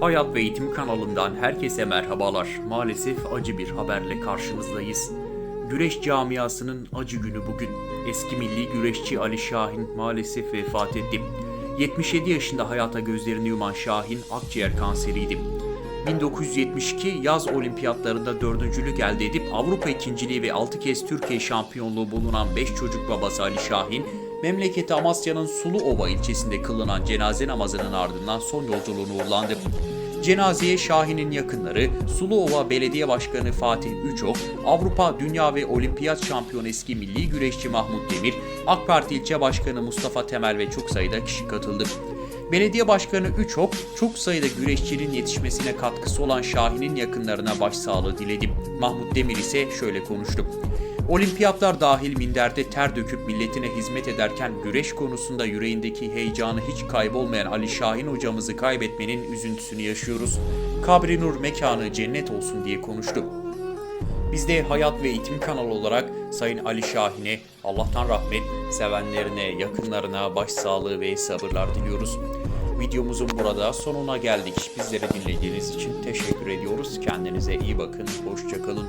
Hayat ve Eğitim kanalından herkese merhabalar. Maalesef acı bir haberle karşınızdayız. Güreş camiasının acı günü bugün. Eski milli güreşçi Ali Şahin maalesef vefat etti. 77 yaşında hayata gözlerini yuman Şahin akciğer kanseriydi. 1972 yaz olimpiyatlarında dördüncülük elde edip Avrupa ikinciliği ve 6 kez Türkiye şampiyonluğu bulunan 5 çocuk babası Ali Şahin, memleketi Amasya'nın Suluova ilçesinde kılınan cenaze namazının ardından son yolculuğunu uğurlandı. Cenazeye Şahin'in yakınları, Suluova Belediye Başkanı Fatih Üçok, Avrupa, Dünya ve Olimpiyat şampiyonu eski milli güreşçi Mahmut Demir, AK Parti ilçe başkanı Mustafa Temel ve çok sayıda kişi katıldı. Belediye Başkanı Üçok, çok sayıda güreşçinin yetişmesine katkısı olan Şahin'in yakınlarına başsağlığı diledi. Mahmut Demir ise şöyle konuştu. Olimpiyatlar dahil minderde ter döküp milletine hizmet ederken güreş konusunda yüreğindeki heyecanı hiç kaybolmayan Ali Şahin hocamızı kaybetmenin üzüntüsünü yaşıyoruz. Kabri nur mekanı cennet olsun diye konuştu. Biz de Hayat ve Eğitim kanalı olarak Sayın Ali Şahin'e Allah'tan rahmet, sevenlerine, yakınlarına başsağlığı ve sabırlar diliyoruz. Videomuzun burada sonuna geldik. Bizleri dinlediğiniz için teşekkür ediyoruz. Kendinize iyi bakın. Hoşçakalın.